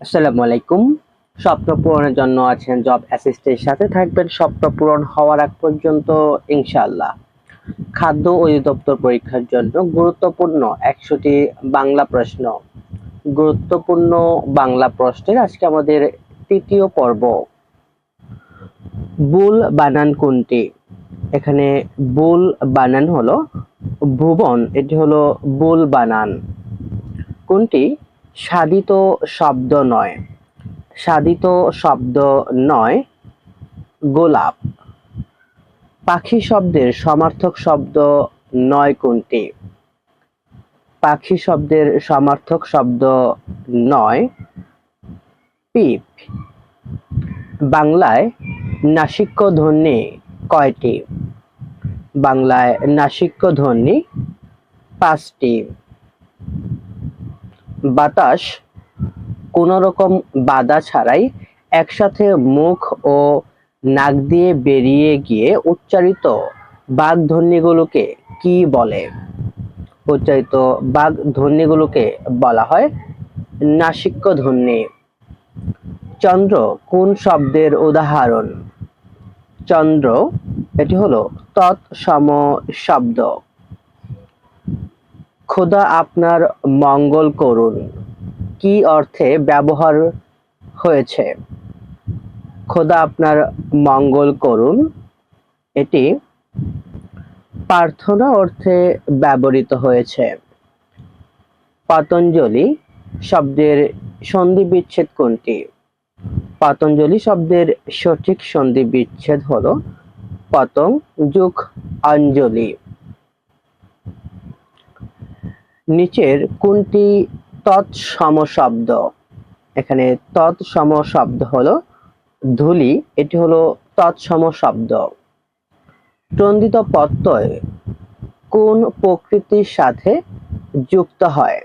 আসসালামু আলাইকুম স্বপ্ন পূরণের জন্য আছেন জব অ্যাসিস্টের সাথে থাকবেন স্বপ্ন পূরণ হওয়ার আগ পর্যন্ত, ইনশাআল্লাহ। খাদ্য অধিদপ্তর পরীক্ষার জন্য গুরুত্বপূর্ণ একশোটি বাংলা প্রশ্ন। গুরুত্বপূর্ণ বাংলা প্রশ্নের আজকে আমাদের তৃতীয় পর্ব। বুল বানান কোনটি? এখানে বুল বানান হলো ভুবন, এটি হলো বুল বানান। কোনটি? সাধিত শব্দ নয়। সাধিত শব্দ নয়, গোলাপ। পাখি শব্দের সমার্থক শব্দ নয় কোনটি? পাখি শব্দের সমার্থক শব্দ নয়, পিপ। বাংলায় নাসিক্য ধ্বনি কয়টি? বাংলায় নাসিক্য ধ্বনি পাঁচটি। বাতাস কোনো রকম বাধা ছাড়াই একসাথে মুখ ও নাক দিয়ে বেরিয়ে গিয়ে উচ্চারিত বাঘ ধ্বনিগুলোকে কি বলে? উচ্চারিত বাঘ ধ্বনিগুলোকে বলা হয় নাসিক্য ধ্বনি চন্দ্র কোন শব্দের উদাহরণ? চন্দ্র, এটি হলো তৎসম শব্দ খোদা আপনার মঙ্গল করুন। কি অর্থে ব্যবহার হয়েছে? খোদা আপনার মঙ্গল করুন। এটি প্রার্থনা অর্থে ব্যবহৃত হয়েছে। পতঞ্জলি শব্দের সন্ধি বিচ্ছেদ কোনটি? পতঞ্জলি শব্দের সঠিক সন্ধি বিচ্ছেদ হলো পতং যুগ অঞ্জলি। নিচের কোনটি তৎসম শব্দ? এখানে তৎসম শব্দ হলো ধুলি, এটি হলো তৎসম শব্দ। টন্দিত প্রত্যয় কোন প্রকৃতির সাথে যুক্ত হয়?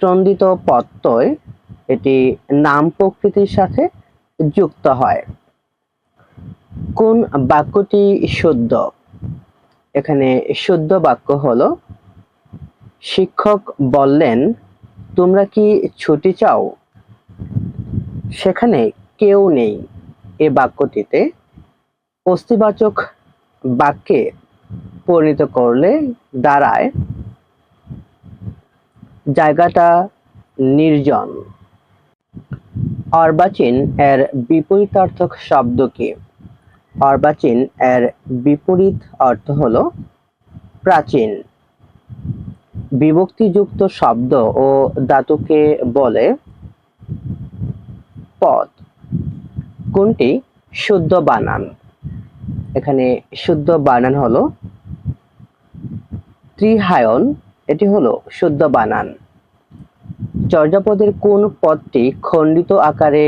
টন্দিত প্রত্যয়, এটি নাম প্রকৃতির সাথে যুক্ত হয়। কোন বাক্যটি শুদ্ধ? এখানে শুদ্ধ বাক্য হলো শিক্ষক বললেন, তোমরা কি ছুটি চাও? সেখানে কেউ নেই। এ বাক্যটিতে অস্তিবাচক বাক্যে পরিণত করলে দাঁড়ায়, জায়গাটা নির্জন। অর্বাচীন এর বিপরীতার্থক শব্দ কি? অর্বাচীন এর বিপরীত অর্থ হলো প্রাচীন। বিভক্তিযুক্ত শব্দ ও ধাতুকে বলে পদ। কোনটি? শুদ্ধ বানান। এখানে শুদ্ধ বানান হলো ত্রিহায়ন, এটি হলো শুদ্ধ বানান। চর্যাপদের কোন পদটি খণ্ডিত আকারে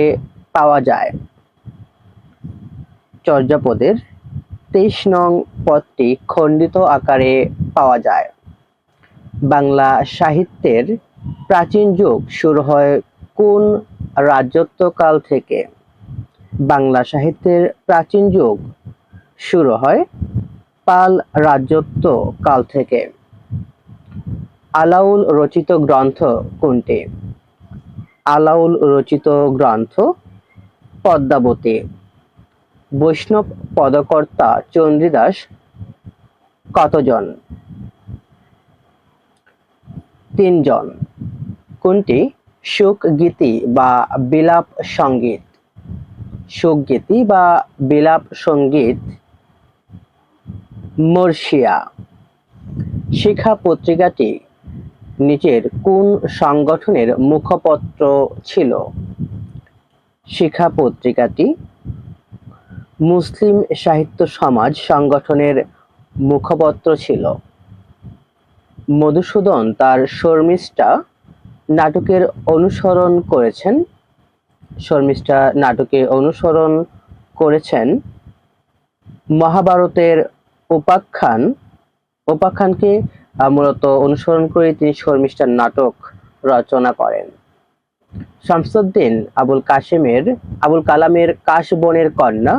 পাওয়া যায়? চর্যাপদের তেইশ নং পদটি খণ্ডিত আকারে পাওয়া যায়। বাংলা সাহিত্যের প্রাচীন যুগ শুরু হয় কোন রাজত্বকাল থেকে? বাংলা সাহিত্যের প্রাচীন যুগ শুরু হয় পাল রাজত্ব কাল থেকে। আলাউল রচিত গ্রন্থ কোনটি? আলাউল রচিত গ্রন্থ পদ্মাবতী। বৈষ্ণব পদকর্তা চন্দ্রীদাস কতজন? তিনজন। কোনটি? শোক গীতি বা বিলাপ সংগীত। শোক গীতি বা বিলাপ সংগীত। মর্শিয়া। শিখা পত্রিকাটি নিচের কোন সংগঠনের মুখপত্র ছিল? শিখা পত্রিকাটি মুসলিম সাহিত্য সমাজ সংগঠনের মুখপত্র ছিল। মধুসূদন তার শর্মিষ্ঠা নাটকের অনুসরণ করেছেন। শর্মিষ্ঠা নাটকে অনুসরণ করেছেন মহাভারতের উপাখ্যান উপাখ্যানকে মূলত অনুসরণ করে তিনি শর্মিষ্ঠার নাটক রচনা করেন। শামসুদ্দিন আবুল কাশেমের, আবুল কালামের কাশবনের কন্যা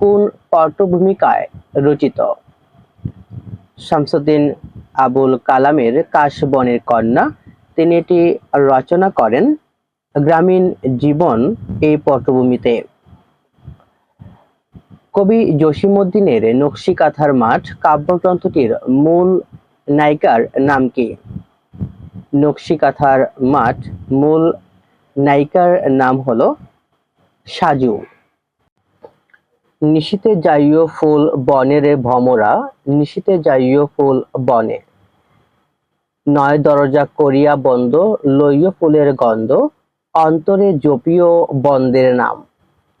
কোন পটভূমিকায় রচিত? শামসুদ্দিন আবুল কালামের কাশবনের কন্যা। তিনি এটি রচনা করেন গ্রামীণ জীবন এই পটভূমিতে। কবি জসিমউদ্দিনের নকশি কাঁথার মাঠ কাব্যগ্রন্থটির মূল নায়িকার নাম কি? নকশি কাঁথার মাঠ মূল নায়িকার নাম হলো সাজু। নিশীতে যাইও ফুল বনেরে ভমরা, নিশীতে যাইও ফুল বনে। নয় দরজা করিয়া বন্ধ, লইও ফুলের গন্ধ, অন্তরে জপিও বন্দের নাম।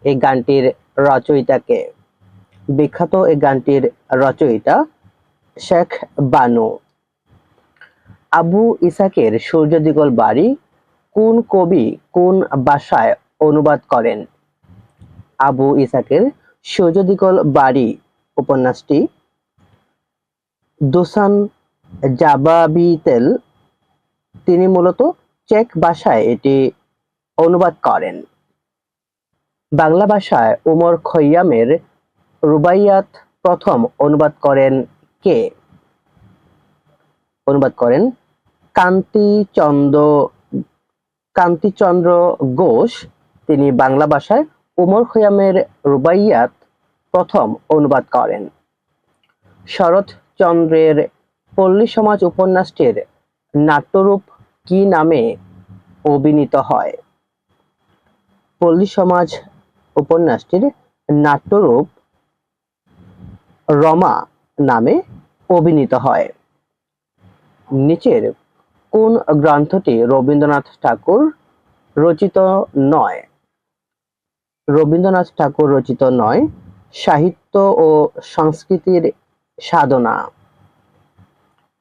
এই গানটির রচয়িতাকে। বিখ্যাত এই গানটির রচয়িতা শেখ বানু। আবু ইসাকের সূর্যদিগল বাড়ি কোন কবি কোন ভাষায় অনুবাদ করেন? আবু ইসাকের সূর্যদিগল বাড়ি উপন্যাসটি। দুসান জাবাবিতেল তিনি মূলত চেক ভাষায় এটি অনুবাদ করেন। বাংলা ভাষায় উমর খৈয়ামের রুবাইয়াত প্রথম অনুবাদ করেন কে? অনুবাদ করেন কান্তিচন্দ্র কান্তিচন্দ্র ঘোষ। তিনি বাংলা ভাষায় উমর খৈয়ামের রুবাইয়াত প্রথম অনুবাদ করেন। শরৎচন্দ্রের পল্লী সমাজ উপন্যাসটির নাট্যরূপ কি নামে অভিনীত হয়? পল্লী সমাজ উপন্যাসটির নাট্যরূপ রমা নামে অভিনীত হয়। নিচের কোন গ্রন্থটি রবীন্দ্রনাথ ঠাকুর রচিত নয়? রবীন্দ্রনাথ ঠাকুর রচিত নয়, সাহিত্য ও সংস্কৃতির সাধনা।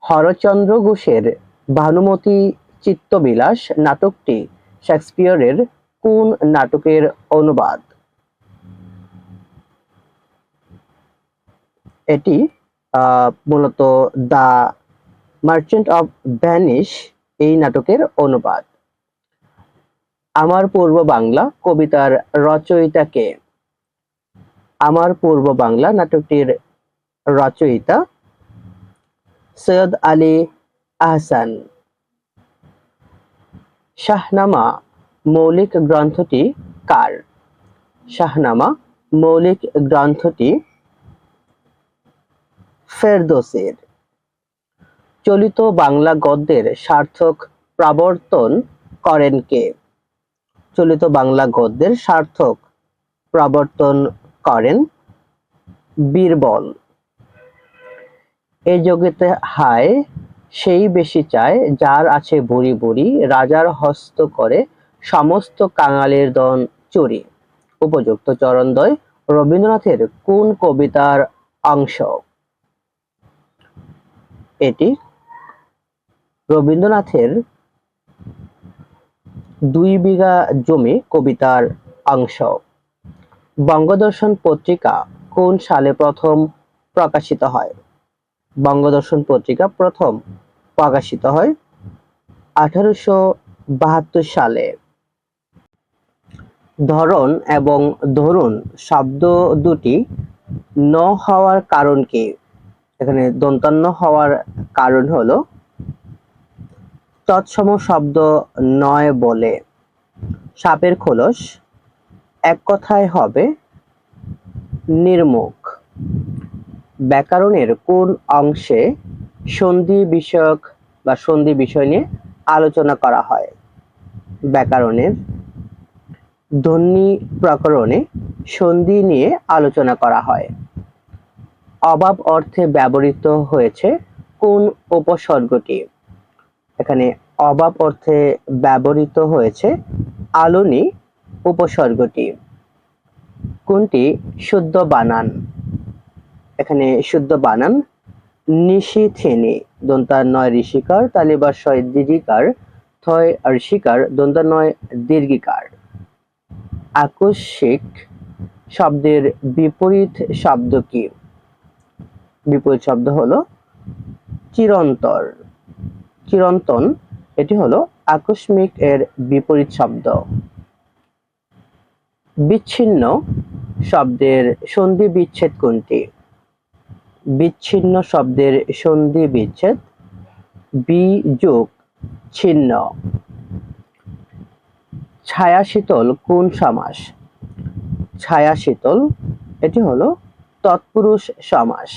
হরচন্দ্র ঘোষের ভানুমতি চিত্তবিলাস নাটকটি শেক্সপিয়রের কোন নাটকের অনুবাদ? এটি মূলত দ্য মার্চেন্ট অফ ভ্যানিশ এই নাটকের অনুবাদ। আমার পূর্ব বাংলা কবিতার রচয়িতা কে? আমার পূর্ব বাংলা নাটকটির রচয়িতা সৈয়দ আলী আহসান। শাহনামা মৌলিক গ্রন্থটি কার? শাহনামা মৌলিক গ্রন্থটি ফেরদোসের। চলিত বাংলা গদ্যের সার্থক প্রবর্তন করেন কে? চলিত বাংলা গদ্যের সার্থক প্রবর্তন করেন বীরবল। এ জগতে হায়, সেই বেশি চায় যার আছে বুড়ি বুড়ি, রাজার হস্ত করে সমস্ত কাঙালের দন চুরি। উপযুক্ত চরণদ্বয় রবীন্দ্রনাথের কোন কবিতার অংশ? এটি রবীন্দ্রনাথের দুই বিঘা জমি কবিতার অংশ। বঙ্গদর্শন পত্রিকা কোন সালে প্রথম প্রকাশিত হয়? বঙ্গদর্শন পত্রিকা প্রথম প্রকাশিত হয় আঠারোশো বাহাত্তর সালে। ধরন এবং ধরুন শব্দ দুটি ন হওয়ার কারণ কি? এখানে দন্তান্ন হওয়ার কারণ হলো তৎসম শব্দ নয় বলে। সাপের খোলস এক কথায় হবে নির্মুখ। ব্যাকরণের কোন অংশে সন্ধি বিষয়ক বা সন্ধি বিষয় নিয়ে আলোচনা করা হয়? ব্যাকরণের ধ্বনি প্রকরণে সন্ধি নিয়ে আলোচনা করা হয়। অভাব অর্থে ব্যবহৃত হয়েছে কোন উপসর্গটি? এখানে অভাব অর্থে ব্যবহৃত হয়েছে আলোনি উপসর্গটি। কোনটি? শুদ্ধ বানান। এখানে শুদ্ধ বানান নিশিথেনি দন্তার নয় ঋষিকার, তালিবার শয় দীর্ঘিকার থয় ঋষিকার, দন্তার নয় দীর্ঘিকার আকস্মিক শব্দের বিপরীত শব্দ কি? বিপরীত শব্দ হলো চিরন্তর। চিরন্তন এটি হলো আকস্মিক এর বিপরীত শব্দ। বিচ্ছিন্ন শব্দের সন্ধি বিচ্ছেদ কোনটি? বিচ্ছিন্ন শব্দের সন্ধি বিচ্ছেদ বি যোগ ছিন্ন ছায়া শীতল কোন সমাস? ছায়া শীতল এটি হলো তৎপুরুষ সমাস।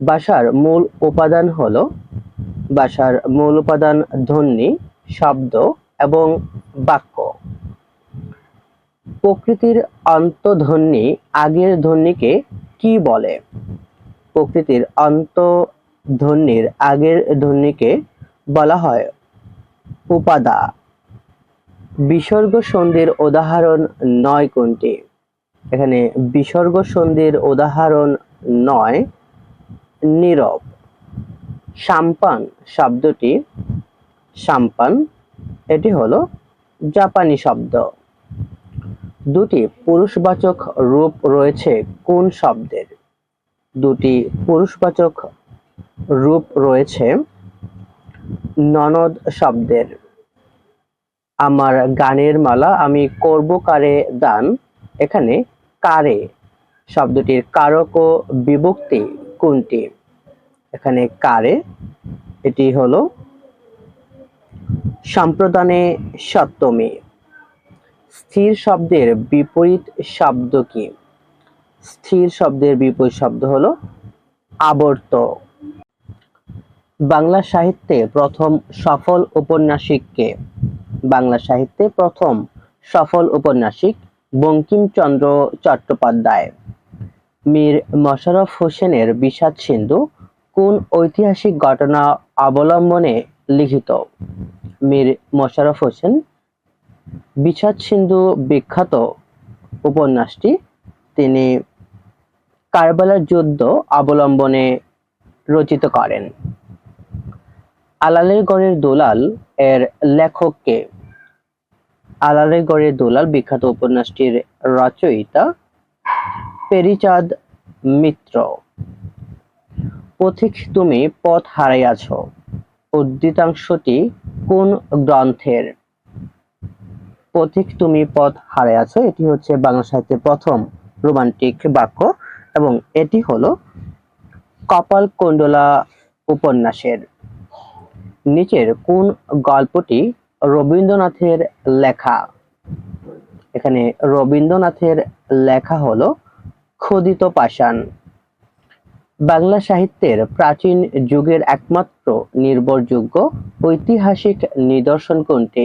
ভাষার মূল উপাদান হলো ভাষার মূল উপাদান ধ্বনি, শব্দ এবং বাক্য। প্রকৃতির অন্তধ্বনি আগের ধ্বনিকে কি বলে? প্রকৃতির অন্তধ্বনির আগের ধ্বনিকে বলা হয় উপাদা। বিসর্গ সন্ধির উদাহরণ নয় কোনটি? এখানে বিসর্গ সন্ধির উদাহরণ নয়, নীরব। সাম্পান শব্দটি সাম্পান এটি হলো জাপানি শব্দ। দুটি পুরুষবাচক রূপ রয়েছে কোন শব্দের? দুটি পুরুষবাচক রূপ রয়েছে ননদ শব্দের। আমার গানের মালা আমি করব কারে দান? এখানে কারে শব্দটির কারক ও বিভক্তি কোনটি? এখানে কারে, এটি হলো সম্প্রদানে সপ্তমী। স্থির শব্দের বিপরীত শব্দ কি? স্থির শব্দের বিপরীত শব্দ হলো আবর্ত। বাংলা সাহিত্যে প্রথম সফল ঔপন্যাসিক কে? বাংলা সাহিত্যে প্রথম সফল উপন্যাসিক বঙ্কিমচন্দ্র চট্টোপাধ্যায়। মীর মশাররফ হোসেনের বিষাদ সিন্ধু কোন ঐতিহাসিক ঘটনা অবলম্বনে লিখিত? মীর মোশাররফ হোসেন, বিষাদ সিন্ধু বিখ্যাত উপন্যাসটি, তিনি কারবালার যুদ্ধ অবলম্বনে রচিত করেন। আলালের গড়ের দোলাল এর লেখককে আলালের গড়ের দোলাল বিখ্যাত উপন্যাসটির রচয়িতা পেরিচাঁদ মিত্র। পথিক তুমি পথ হারাইয়াছ। উদ্ধৃতাংশটি কোন গ্রন্থের? পথিক তুমি পথ হারাইয়াছ, এটি হচ্ছে বাংলা সাহিত্যের প্রথম রোমান্টিক বাক্য এবং এটি হলো কপাল কুণ্ডলা উপন্যাসের। নিচের কোন গল্পটি রবীন্দ্রনাথের লেখা? এখানে রবীন্দ্রনাথের লেখা হলো খোদিত পাষাণ। বাংলা সাহিত্যের প্রাচীন যুগের একমাত্র নির্ভরযোগ্য ঐতিহাসিক নিদর্শন কোনটি?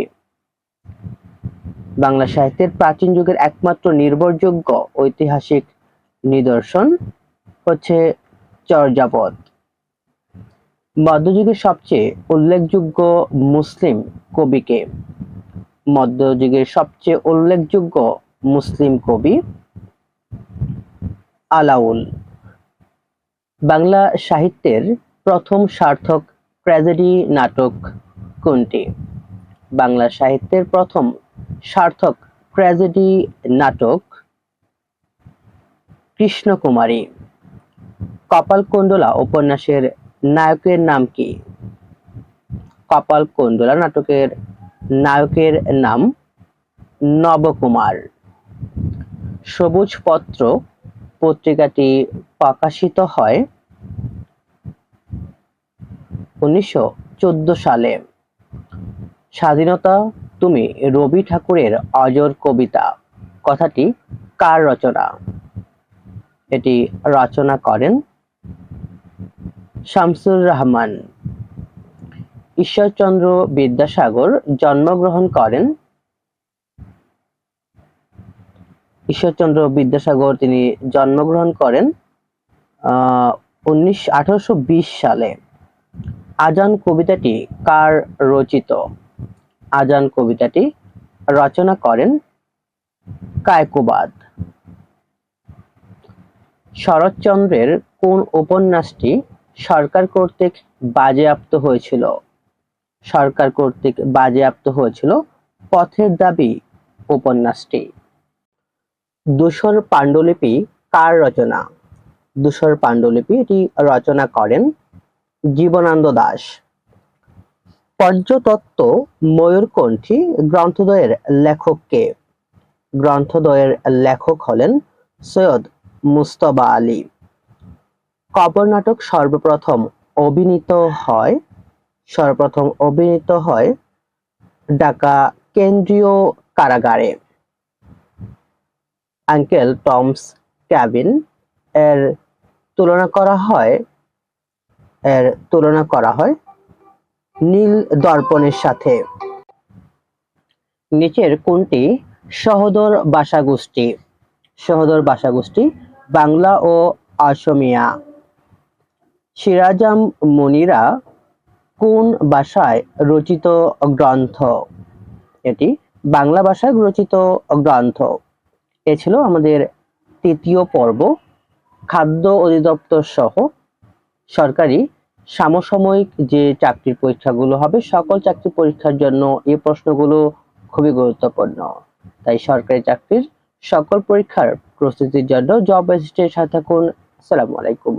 বাংলা সাহিত্যের প্রাচীন যুগের একমাত্র নির্ভরযোগ্য ঐতিহাসিক নিদর্শন হচ্ছে চর্যাপদ। মধ্যযুগের সবচেয়ে উল্লেখযোগ্য মুসলিম কবিকে। মধ্যযুগের সবচেয়ে উল্লেখযোগ্য মুসলিম কবি আলাউল। বাংলা সাহিত্যের প্রথম সার্থক ট্র্যাজেডি নাটক কোনটি? বাংলা সাহিত্যের প্রথম সার্থক ট্র্যাজেডি নাটক কৃষ্ণকুমারী। কপালকুণ্ডলা উপন্যাসের নায়কের নাম কি? কপালকুণ্ডলা নাটকের নায়কের নাম নবকুমার। সবুজ পত্র পত্রিকাটি প্রকাশিত হয় উনিশশো সালে। স্বাধীনতা, তুমি রবি ঠাকুরের অজর কবিতা। কথাটি কার রচনা? এটি রচনা করেন শামসুর রহমান। ঈশ্বরচন্দ্র বিদ্যাসাগর জন্মগ্রহণ করেন ঈশ্বরচন্দ্র বিদ্যাসাগর তিনি জন্মগ্রহণ করেন উনিশ আঠারোশো সালে। আজান কবিতাটি কার রচিত? আজান কবিতাটি রচনা করেন কায়কুবাদ। শরৎচন্দ্রের কোন উপন্যাসটি সরকার কর্তৃক বাজেয়াপ্ত হয়েছিল? সরকার কর্তৃক বাজেয়াপ্ত হয়েছিল পথের দাবি উপন্যাসটি। দূষর পাণ্ডুলিপি কার রচনা? দূষর পাণ্ডুলিপি এটি রচনা করেন জীবনানন্দ দাস। পর্যতত্ত্ব ময়ূরকণ্ঠী গ্রন্থদ্বয়ের লেখককে গ্রন্থদ্বয়ের লেখক হলেন সৈয়দ মুস্তবা আলী। কবর নাটক সর্বপ্রথম অভিনীত হয়, সর্বপ্রথম অভিনীত হয় ঢাকা কেন্দ্রীয় কারাগারে। আঙ্কেল টমস ক্যাবিন এর তুলনা করা হয়, এর তুলনা করা হয় নীল দর্পণের সাথে। নিচের কোনটি সহোদর ভাষাগোষ্ঠী সহোদর ভাষাগোষ্ঠী বাংলা ও অসমিয়া সিরাজাম মুনিরা কোন ভাষায় রচিত গ্রন্থ? এটি বাংলা ভাষায় রচিত গ্রন্থ। এ ছিল আমাদের তৃতীয় পর্ব। খাদ্য অধিদপ্তর সহ সরকারি সমসাময়িক যে চাকরির পরীক্ষাগুলো হবে, সকল চাকরি পরীক্ষার জন্য এ প্রশ্নগুলো খুবই গুরুত্বপূর্ণ। তাই সরকারি চাকরির সকল পরীক্ষার প্রস্তুতির জন্য জব রেজিস্ট্রের সাথে থাকুন। আসসালামু আলাইকুম।